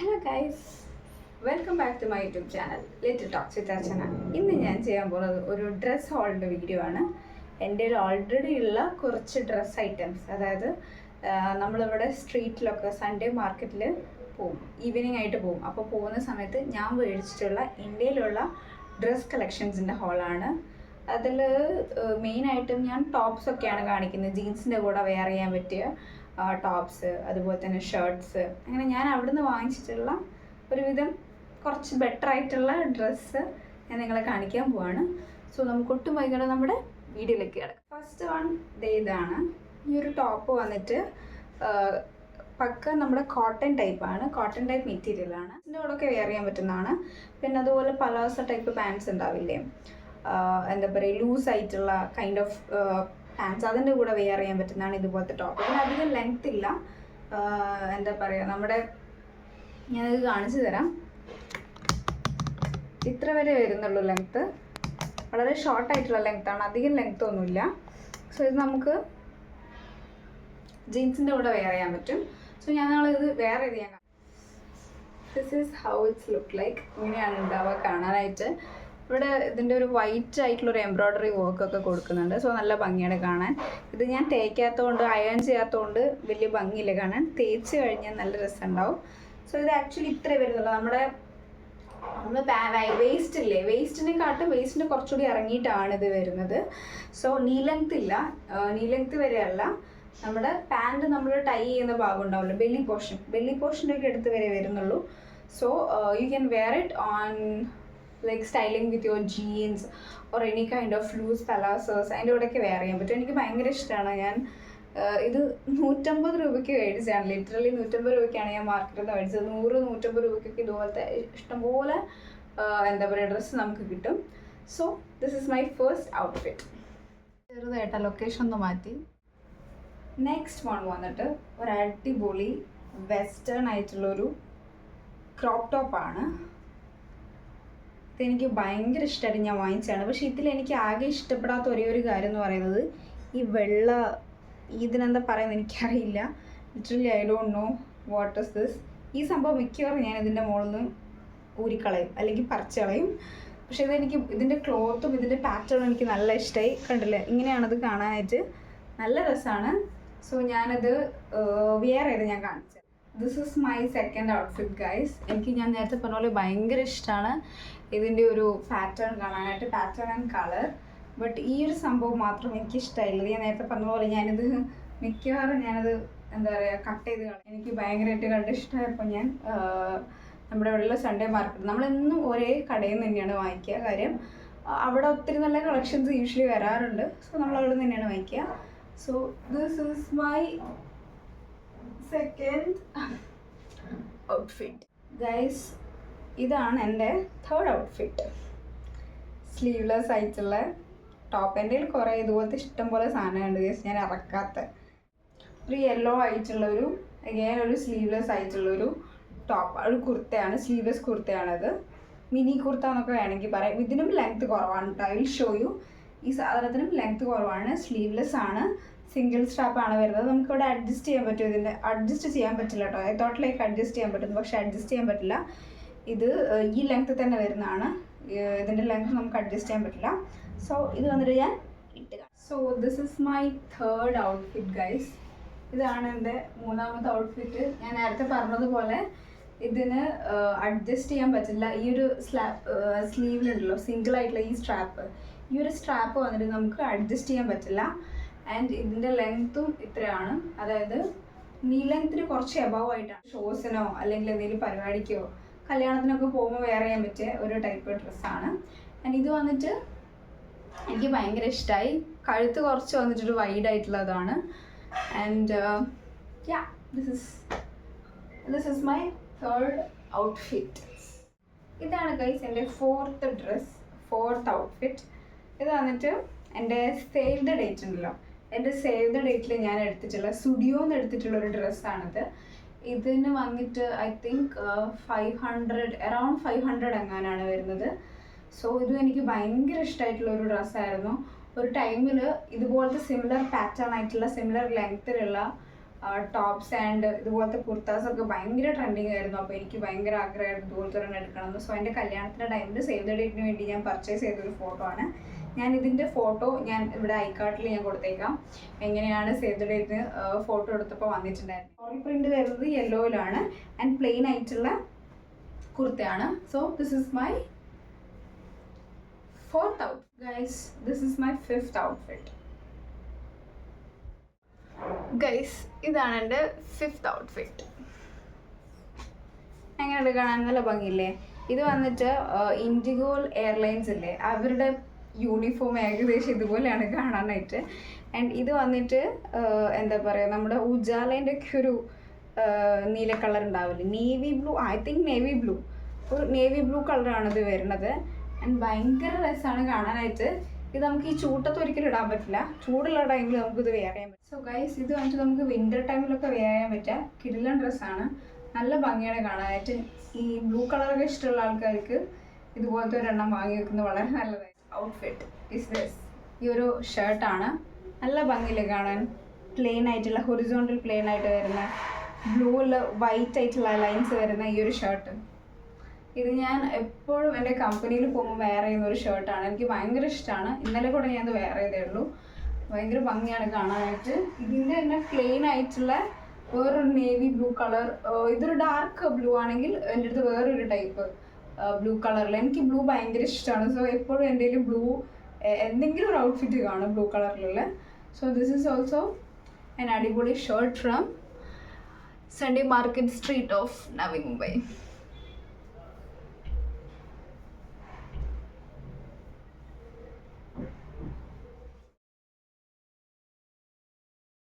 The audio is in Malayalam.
Hello guys welcome back to my YouTube channel little talks with Archana ഇന്ന് ഞാൻ ചെയ്യാൻ പോകുന്നത് ഒരു ഡ്രസ് ഹോളിന്റെ വീഡിയോ ആണ്. എന്റെ ഓൾറെഡി ഉള്ള കുറച്ച് ഡ്രസ്സ് ഐറ്റംസ് അതായത് നമ്മളിവിടെ സ്ട്രീറ്റിലൊക്കെ സൺഡേ മാർക്കറ്റിൽ പോവും. ഈവനിങ് ആയിട്ട് പോവും. അപ്പോൾ പോകുന്ന സമയത്ത് ഞാൻ മേടിച്ചിട്ടുള്ള ഇന്ത്യയിലുള്ള ഡ്രസ് കളക്ഷൻസിന്റെ ഹോളാണ് അതിൽ മെയിനായിട്ടും ഞാൻ ടോപ്സ് ഒക്കെയാണ് കാണിക്കുന്നത്. ജീൻസിന്റെ കൂടെ വെയർ ചെയ്യാൻ പറ്റിയ ടോപ്സ് അതുപോലെ തന്നെ ഷർട്ട്സ് അങ്ങനെ ഞാൻ അവിടുന്ന് വാങ്ങിച്ചിട്ടുള്ള ഒരുവിധം കുറച്ച് ബെറ്റർ ആയിട്ടുള്ള ഡ്രസ്സ് ഞാൻ നിങ്ങളെ കാണിക്കാൻ പോവാണ്. സോ നമുക്ക് ഒട്ടും വൈകാതെ നമ്മുടെ വീഡിയോയിലേക്ക് കിടക്കാം. ഫസ്റ്റ് വൺ ഡേ ഇതാണ്. ഈ ഒരു ടോപ്പ് വന്നിട്ട് പക്ക നമ്മുടെ കോട്ടൺ ടൈപ്പാണ് കോട്ടൺ ടൈപ്പ് മെറ്റീരിയലാണ് ഇതിന്റെ കൂടെ ഒക്കെ വെയർ ചെയ്യാൻ പറ്റുന്നതാണ്. പിന്നെ അതുപോലെ പലാസ ടൈപ്പ് പാൻസ് ഉണ്ടാവില്ലേ? എന്താ പറയുക ലൂസ് ആയിട്ടുള്ള കൈൻഡ് ഓഫ് പാൻസ് അതിന്റെ കൂടെ വെയർ ചെയ്യാൻ പറ്റുന്നതാണ് ഇതുപോലത്തെ ടോപ്പ് ഇതിന് അധികം ലെങ്ത് ഇല്ല. എന്താ പറയുക നമ്മുടെ ഞാനത് കാണിച്ചു തരാം. ഇത്ര വരെ വരുന്നുള്ളൂ ലെങ്ത്ത് വളരെ ഷോർട്ട് ആയിട്ടുള്ള ലെങ്ത്താണ് അധികം ലെങ്ത് ഒന്നുമില്ല. സോ ഇത് നമുക്ക് ജീൻസിന്റെ കൂടെ വെയർ ചെയ്യാൻ പറ്റും. സോ ഞങ്ങളിത് വെയർ ഇത് ഞാൻ this is how it's look like ഇങ്ങനെയാണ് ഉണ്ടാവുക കാണാനായിട്ട്. ഇവിടെ ഇതിന്റെ ഒരു വൈറ്റ് ആയിട്ടുള്ള ഒരു എംബ്രോയ്ഡറി വർക്ക് ഒക്കെ കൊടുക്കുന്നുണ്ട്. സോ നല്ല ഭംഗിയാണ് കാണാൻ. ഇത് ഞാൻ തേക്കാത്തതുകൊണ്ട് അയൺ ചെയ്യാത്തതുകൊണ്ട് വലിയ ഭംഗിയില്ല കാണാൻ. തേച്ച് കഴിഞ്ഞാൽ നല്ല രസമുണ്ടാവും. സോ ഇത് ആക്ച്വലി ഇത്രേ വരുന്നുള്ളൂ. നമ്മുടെ നമ്മൾ വേസ്റ്റ് ഇല്ലേ? വേസ്റ്റിനെ കാട്ടും വേസ്റ്റിന് കുറച്ചുകൂടി ഇറങ്ങിയിട്ടാണ് ഇത് വരുന്നത്. സോ നീ ലെങ്ത് ഇല്ല. നീ ലെങ്ത് വരെയല്ല നമ്മുടെ പാന്റ് നമ്മൾ ടൈ ചെയ്യുന്ന ഭാഗം ഉണ്ടാവില്ല? ബെല്ലി പോർഷൻ ബെല്ലി പോർഷന്റെ ഒക്കെ അടുത്ത് വരെ വരുന്നുള്ളൂ. So you can wear it on like styling with your jeans or any kind of loose palazzos അതിന്റെ കൂടെയൊക്കെ വെയർ ചെയ്യാൻ പറ്റും. എനിക്ക് ഭയങ്കര ഇഷ്ടമാണ് ഞാൻ. ഇത് നൂറ്റമ്പത് രൂപയ്ക്ക് മേടിച്ചതാണ് ലിറ്ററലി നൂറ്റമ്പത് രൂപയ്ക്കാണ് ഞാൻ മാർക്കറ്റിൽ നിന്ന് മേടിച്ചത്. നൂറ് നൂറ്റമ്പത് രൂപയ്ക്കൊക്കെ ഇതുപോലത്തെ ഇഷ്ടംപോലെ എന്താ പറയുക ഡ്രസ്സ് നമുക്ക് കിട്ടും. So this is my first outfit ചെറുതായിട്ട് ലൊക്കേഷൻ ഒന്ന് മാറ്റി. നെക്സ്റ്റ് വൺ വന്നിട്ട് ഒരു അടിപൊളി വെസ്റ്റേൺ ആയിട്ടുള്ളൊരു ക്രോപ്പ് ടോപ്പാണ് ഇതെനിക്ക് ഭയങ്കര ഇഷ്ടമായിട്ട് ഞാൻ വാങ്ങിച്ചതാണ്. പക്ഷേ ഇതിൽ എനിക്ക് ആകെ ഇഷ്ടപ്പെടാത്ത ഒരേ ഒരു കാര്യം എന്ന് പറയുന്നത് ഈ വെള്ള ഇതിനെന്താ പറയുന്നത് എനിക്കറിയില്ല. Literally I don't know what is this ഈ സംഭവം മിക്കവാറും ഞാൻ ഇതിന്റെ മുകളിൽ നിന്ന് ഊരിക്കളയും അല്ലെങ്കിൽ പറിച്ച് കളയും പക്ഷേ ഇതെനിക്ക് ഇതിന്റെ ക്ലോത്തും ഇതിന്റെ പാറ്റേണും എനിക്ക് നല്ല ഇഷ്ടമായി കണ്ടില്ലേ? ഇങ്ങനെയാണത് കാണാനായിട്ട് നല്ല രസമാണ്. സോ ഞാനത് വിയർ ചെയ്ത് ഞാൻ കാണിച്ചത്. This is my second outfit guys എനിക്ക് ഞാൻ നേരത്തെ പറഞ്ഞ പോലെ ഭയങ്കര ഇഷ്ടമാണ് ഇതിന്റെ ഒരു പാറ്റേൺ കാണാനായിട്ട് പാറ്റേൺ ആൻഡ് കളർ ബട്ട് ഈ ഒരു സംഭവം മാത്രം എനിക്ക് ഇഷ്ടമായില്ല ഞാൻ നേരത്തെ പറഞ്ഞ പോലെ ഞാനിത് മിക്കവാറും ഞാനത് എന്താ പറയുക കട്ട് ചെയ്ത് കളയും. എനിക്ക് ഭയങ്കരമായിട്ട് കണ്ട് ഇഷ്ടമായപ്പോൾ ഞാൻ നമ്മുടെ ഇവിടെയുള്ള സൺഡേ മാർക്കറ്റ് നമ്മളെന്നും ഒരേ കടയിൽ നിന്ന് തന്നെയാണ് വാങ്ങിക്കുക കാര്യം. അവിടെ ഒത്തിരി നല്ല കളക്ഷൻസ് യൂഷ്വലി വരാറുണ്ട്. സോ നമ്മൾ അവിടെ നിന്ന് തന്നെയാണ് വാങ്ങിക്കുക. So this is my second outfit guys ഇതാണ് എന്റെ തേർഡ് ഔട്ട്ഫിറ്റ് സ്ലീവ്ലെസ് ആയിട്ടുള്ള ടോപ്പ് എന്റെ കുറേ ഇതുപോലത്തെ ഇഷ്ടം പോലെ സാധനമുണ്ട് ജസ്റ്റ് ഞാൻ ഇറക്കാത്ത. ഒരു യെല്ലോ ആയിട്ടുള്ളൊരു അഗൈൻ ഒരു സ്ലീവ്ലെസ് ആയിട്ടുള്ളൊരു ടോപ്പ് ഒരു കുർത്തയാണ് സ്ലീവ്ലെസ് കുർത്തയാണത്. മിനി കുർത്ത എന്നൊക്കെ വേണമെങ്കിൽ പറയാം. ഇതിനും ലെങ്ത് കുറവാണ് കേട്ടോ ഐ ഷോ യു ഈ സാധനത്തിനും ലെങ്ത് കുറവാണ്. സ്ലീവ്ലെസ് ആണ്. സിംഗിൾ സ്ട്രാപ്പ് ആണ് വരുന്നത്. നമുക്ക് ഇവിടെ അഡ്ജസ്റ്റ് ചെയ്യാൻ പറ്റും ഇതിന്റെ? അഡ്ജസ്റ്റ് ചെയ്യാൻ പറ്റില്ല കേട്ടോ ഐ തോട്ടിലേക്ക് അഡ്ജസ്റ്റ് ചെയ്യാൻ പറ്റും പക്ഷേ അഡ്ജസ്റ്റ് ചെയ്യാൻ പറ്റില്ല. ഇത് ഈ ലെങ്ത് തന്നെ വരുന്നതാണ്. ഇതിന്റെ ലെങ്ത് നമുക്ക് അഡ്ജസ്റ്റ് ചെയ്യാൻ പറ്റില്ല. സോ ഇത് വന്നിട്ട് ഞാൻ ഇട്ടുക. So this is my third outfit guys ഇതാണ് എന്റെ മൂന്നാമത്തെ ഔട്ട്ഫിറ്റ് ഞാൻ നേരത്തെ പറഞ്ഞതുപോലെ ഇതിന് അഡ്ജസ്റ്റ് ചെയ്യാൻ പറ്റില്ല. ഈ ഒരു സ്ലാ സ്ലീവിലുണ്ടല്ലോ സിംഗിൾ ആയിട്ടുള്ള ഈ സ്ട്രാപ്പ് ഈ ഒരു സ്ട്രാപ്പ് വന്നിട്ട് നമുക്ക് അഡ്ജസ്റ്റ് ചെയ്യാൻ പറ്റില്ല. ആൻഡ് ഇതിന്റെ ലെങ്ത്തും ഇത്രയാണ്. അതായത് നീ ലെങ്ത്തിന് കുറച്ച് എബവ് ആയിട്ടാണ്. ഷോസിനോ അല്ലെങ്കിൽ എന്തെങ്കിലും പരിപാടിക്കോ കല്യാണത്തിനൊക്കെ പോകുമ്പോൾ വെയർ ചെയ്യാൻ പറ്റിയ ഒരു ടൈപ്പ് ഡ്രസ്സാണ് ആൻഡ് ഇത് വന്നിട്ട് എനിക്ക് ഭയങ്കര ഇഷ്ടമായി കഴുത്ത് കുറച്ച് വന്നിട്ടൊരു വൈഡ് ആയിട്ടുള്ളതാണ്. And yeah this this is my third outfit ഇതാണ് ഗൈസ് എന്റെ ഫോർത്ത് ഡ്രസ് ഫോർത്ത് ഔട്ട്ഫിറ്റ് ഇത് വന്നിട്ട് എന്റെ സേവ് ദ ഡേറ്റ് ഉണ്ടല്ലോ. എന്റെ സേവ് ദ ഡേറ്റിൽ ഞാൻ എടുത്തിട്ടുള്ള സ്റ്റുഡിയോന്ന് എടുത്തിട്ടുള്ള ഒരു ഡ്രസ്സാണിത് ഇതിന് വന്നിട്ട് I think five hundred around five hundred എങ്ങാനാണ് വരുന്നത്. സോ ഇതും എനിക്ക് ഭയങ്കര ഇഷ്ടമായിട്ടുള്ള ഒരു ഡ്രസ്സായിരുന്നു. ഒരു ടൈമിൽ ഇതുപോലത്തെ സിമിലർ പാറ്റേൺ ആയിട്ടുള്ള സിമിലർ ലെങ്ത്തിലുള്ള ടോപ്സ് ആൻഡ് ഇതുപോലത്തെ കുർത്താസ് ഒക്കെ ഭയങ്കര ട്രെൻഡിങ് ആയിരുന്നു. അപ്പോൾ എനിക്ക് ഭയങ്കര ആഗ്രഹമായിരുന്നു ഇതുപോലത്തെ ഒരെണ്ണം എടുക്കണം സോ എന്റെ കല്യാണത്തിന്റെ ടൈമിൽ സേവ് ദ ഡേറ്റിന് വേണ്ടി ഞാൻ പർച്ചേസ് ചെയ്തൊരു ഫോട്ടോ ആണ്. ഞാൻ ഇതിന്റെ ഫോട്ടോ ഞാൻ ഇവിടെ ഐക്കാർട്ടിൽ ഞാൻ കൊടുത്തേക്കാം. എങ്ങനെയാണ് സേവ് ദ ഫോട്ടോ എടുത്തപ്പോൾ വന്നിട്ടുണ്ടായിരുന്നു ഫ്ലോറൽ പ്രിന്റ് വരുന്നത് യെല്ലോയിലാണ് ആൻഡ് പ്ലെയിൻ ആയിട്ടുള്ള കുർത്തയാണ്. So this is my fourth out guys this is my fifth outfit guys ഇതാണ് എന്റെ ഫിഫ്ത്ത് ഔട്ട്ഫിറ്റ് എങ്ങനെയുണ്ട്? കാണാൻ നല്ല ഭംഗിയില്ലേ? ഇത് വന്നിട്ട് ഇൻഡിഗോ എയർലൈൻസ് ഇല്ലേ? അവരുടെ യൂണിഫോം ഏകദേശം ഇതുപോലെയാണ് കാണാനായിട്ട്. ആൻഡ് ഇത് വന്നിട്ട് എന്താ പറയുക നമ്മുടെ ഉജാലേന്റെ ഒക്കെ ഒരു നീല കളർ ഉണ്ടാവില്ലേ? Navy blue I think navy blue ഒരു നേവി ബ്ലൂ കളറാണ് ഇത് വരുന്നത്. ആൻഡ് ഭയങ്കര രസമാണ് കാണാനായിട്ട്. ഇത് നമുക്ക് ഈ ചൂട്ടത്ത് ഒരിക്കലും ഇടാൻ പറ്റില്ല. ചൂടുള്ള ടൈമിൽ നമുക്ക് ഇത് വെയർ ചെയ്യാൻ പറ്റും. സോ ഗൈസ് ഇത് വന്നിട്ട് നമുക്ക് വിന്റർ ടൈമിലൊക്കെ വെയർ ചെയ്യാൻ പറ്റുക. കിടിലൻ ഡ്രസ്സാണ് നല്ല ഭംഗിയാണ് കാണാനായിട്ട്. ഈ ബ്ലൂ കളറൊക്കെ ഇഷ്ടമുള്ള ആൾക്കാർക്ക് ഇതുപോലത്തെ ഒരെണ്ണം വാങ്ങി വെക്കുന്നത് വളരെ നല്ലതായി ഔട്ട്ഫിറ്റ് ഇസ് ദിസ് ഈ ഒരു ഷർട്ടാണ് നല്ല ഭംഗിയില്ല കാണാൻ. പ്ലെയിൻ ആയിട്ടുള്ള ഹൊറിസോണ്ടൽ പ്ലെയിൻ ആയിട്ട് വരുന്ന ബ്ലൂവിൽ വൈറ്റ് ആയിട്ടുള്ള ലൈൻസ് വരുന്ന ഈ ഒരു ഷർട്ട് ഇത് ഞാൻ എപ്പോഴും എന്റെ കമ്പനിയിൽ പോകുമ്പോൾ വെയർ ചെയ്യുന്ന ഒരു ഷർട്ടാണ് എനിക്ക് ഭയങ്കര ഇഷ്ടമാണ് ഇന്നലെ കൂടെ ഞാൻ അത് വെയർ ചെയ്തേ ഉള്ളൂ. ഭയങ്കര ഭംഗിയാണ് കാണാനായിട്ട്. ഇതിന്റെ തന്നെ പ്ലെയിൻ ആയിട്ടുള്ള വേറൊരു നേവി ബ്ലൂ കളർ ഇതൊരു ഡാർക്ക് ബ്ലൂ ആണെങ്കിൽ എന്റെ അടുത്ത് വേറൊരു ടൈപ്പ് ബ്ലൂ കളറിൽ എനിക്ക് ബ്ലൂ ഭയങ്കര ഇഷ്ടമാണ് സോ എപ്പോഴും എന്റെ കയ്യിൽ ബ്ലൂ എന്തെങ്കിലും ഒരു ഔട്ട്ഫിറ്റ് കാണും ബ്ലൂ കളറിലുള്ള so this is also an അടിപൊളി shirt from Sunday market street of Navi Mumbai